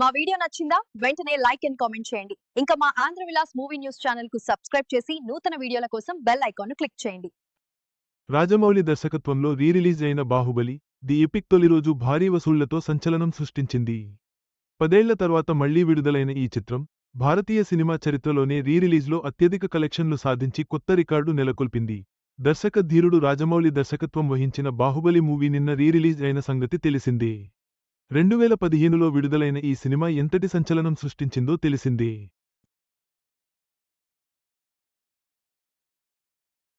మా వీడియో నచ్చిందా? వెంటనే లైక్ అండ్ కామెంట్ చేయండి. ఇంకా మా ఆంధ్ర విలాస్ మూవీ న్యూస్ ఛానల్కు సబ్స్క్రైబ్ చేసి నూతన వీడియోల కోసం బెల్ ఐకాన్ను క్లిక్ చేయండి. రాజమౌళి దర్శకత్వంలో రీ రిలీజ్ అయిన బాహుబలి ది ఎపిక్ తొలి రోజు భారీ వసూళ్ళతో సంచలనం సృష్టించింది. పదేళ్ళ తర్వాత మళ్ళీ విడుదలైన ఈ చిత్రం భారతీయ సినిమా చరిత్రలోనే రీ రిలీజ్లో అత్యధిక కలెక్షన్లు సాధించి కొత్త రికార్డు నెలకొల్పింది. దర్శక ధీరుడు రాజమౌళి దర్శకత్వం వహించిన బాహుబలి మూవీ నిన్న రీ రిలీజ్ అయిన సంగతి తెలిసిందే. రెండు వేల పదిహేనులో విడుదలైన ఈ సినిమా ఎంతటి సంచలనం సృష్టించిందో తెలిసిందే.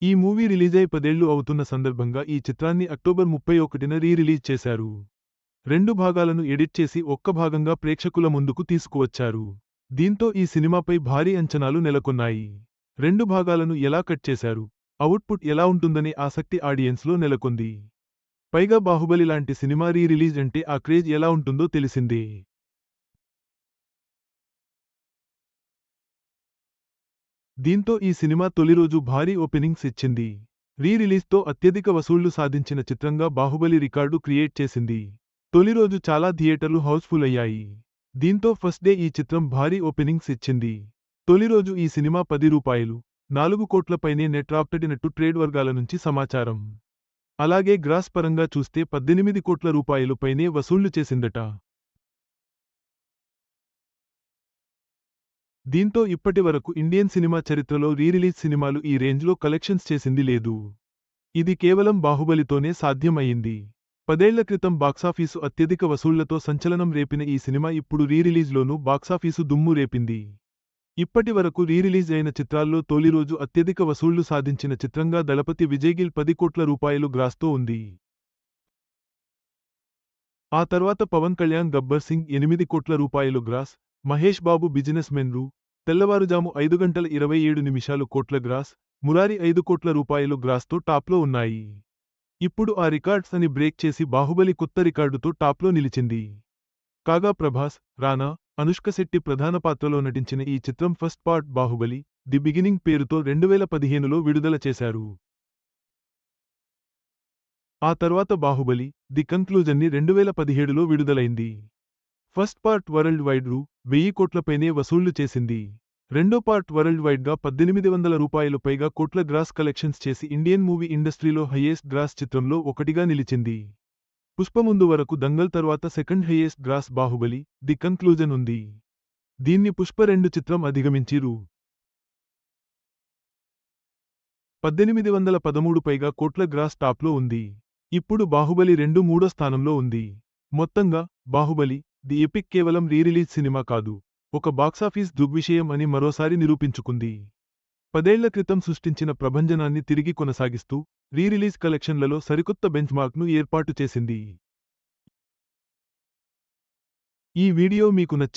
ఈ మూవీ రిలీజై పదేళ్ళు అవుతున్న సందర్భంగా ఈ చిత్రాన్ని అక్టోబర్ ముప్పై ఒకటిన రీ రిలీజ్ చేశారు. రెండు భాగాలను ఎడిట్ చేసి ఒక్క భాగంగా ప్రేక్షకుల ముందుకు తీసుకువచ్చారు. దీంతో ఈ సినిమాపై భారీ అంచనాలు నెలకొన్నాయి. రెండు భాగాలను ఎలా కట్ చేశారు? అవుట్పుట్ ఎలా ఉంటుందనే ఆసక్తి ఆడియన్స్లో నెలకొంది. పైగా బాహుబలి లాంటి సినిమా రీ రిలీజ్ అంటే ఆ క్రేజ్ ఎలా ఉంటుందో తెలిసింది. దీంతో ఈ సినిమా తొలి రోజు భారీ ఓపెనింగ్స్ ఇచ్చింది. రీ రిలీజ్తో అత్యధిక వసూళ్ళు సాధించిన చిత్రంగా బాహుబలి రికార్డు క్రియేట్ చేసింది. తొలి రోజు చాలా థియేటర్లు హౌస్ఫుల్ అయ్యాయి. దీంతో ఫస్ట్ డే ఈ చిత్రం భారీ ఓపెనింగ్స్ ఇచ్చింది. తొలి రోజు ఈ సినిమా పది రూపాయలు నాలుగు కోట్లపైనే నెట్ రాప్టడినట్టు ట్రేడ్ వర్గాల నుంచి సమాచారం. అలాగే గ్రాస్ పరంగా చూస్తే పద్దెనిమిది కోట్ల రూపాయలు పైనే వసూళ్ళు చేసిందట. దీంతో ఇప్పటి వరకు ఇండియన్ సినిమా చరిత్రలో రీరిలీజ్ సినిమాలు ఈ రేంజ్లో కలెక్షన్స్ చేసింది లేదు. ఇది కేవలం బాహుబలితోనే సాధ్యం అయింది పదేళ్ళ క్రితం బాక్సాఫీసు అత్యధిక వసూళ్ళతో సంచలనం రేపిన ఈ సినిమా ఇప్పుడు రీరిలీజ్లోనూ బాక్సాఫీసు దుమ్ము రేపింది. ఇప్పటి వరకు రీరిలీజ్ అయిన చిత్రాల్లో తొలి రోజు అత్యధిక వసూళ్ళు సాధించిన చిత్రంగా దళపతి విజయ్గిల్ పది కోట్ల రూపాయలు గ్రాస్తో ఉంది. ఆ తర్వాత పవన్ కళ్యాణ్ గబ్బర్ సింగ్ ఎనిమిది కోట్ల రూపాయలు గ్రాస్ మహేష్ బాబు బిజినెస్ మెన్లు తెల్లవారుజాము ఐదు గంటల ఇరవై ఏడు నిమిషాలు కోట్ల గ్రాస్ మురారి ఐదు కోట్ల రూపాయలు గ్రాస్తో టాప్లో ఉన్నాయి. ఇప్పుడు ఆ రికార్డ్స్ అని బ్రేక్ చేసి బాహుబలి కొత్త రికార్డుతో టాప్లో నిలిచింది. కాగా ప్రభాస్ రానా అనుష్క శెట్టి ప్రధాన పాత్రలో నటించిన ఈ చిత్రం first part Baahubali the beginning పేరుతో రెండువేల పదిహేనులో విడుదల చేశారు. ఆ తర్వాత బాహుబలి ది కంక్లూజన్ని రెండువేల పదిహేడులో విడుదలైంది. ఫస్ట్ పార్ట్ వరల్డ్ వైడ్ రూ వెయ్యి కోట్లపైనే వసూళ్ళు చేసింది. రెండో పార్ట్ వరల్డ్ వైడ్గా పద్దెనిమిది వందల రూపాయలు పైగా కోట్ల గ్రాస్ కలెక్షన్స్ చేసి ఇండియన్ మూవీ ఇండస్ట్రీలో హయ్యెస్ట్ గ్రాస్ చిత్రంలో ఒకటిగా నిలిచింది. పుష్ప ముందు వరకు దంగల్ తర్వాత second highest gross Baahubali the conclusion ఉంది. దీన్ని పుష్ప రెండు చిత్రం అధిగమించి రూ పద్దెనిమిది వందల పదమూడు పైగా కోట్ల గ్రాస్ టాప్లో ఉంది. ఇప్పుడు బాహుబలి రెండు మూడో స్థానంలో ఉంది. మొత్తంగా బాహుబలి ది ఎపిక్ కేవలం రీరిలీజ్ సినిమా కాదు ఒక బాక్సాఫీస్ దుగ్విషయం అని మరోసారి నిరూపించుకుంది. పదేళ్ళ క్రితం సృష్టించిన ప్రభంజనాన్ని తిరిగి కొనసాగిస్తూ రీరిలీజ్ కలెక్షన్లలో సరికొత్త బెంచ్మార్క్ను ఏర్పాటు చేసింది. ఈ వీడియో మీకు నచ్చి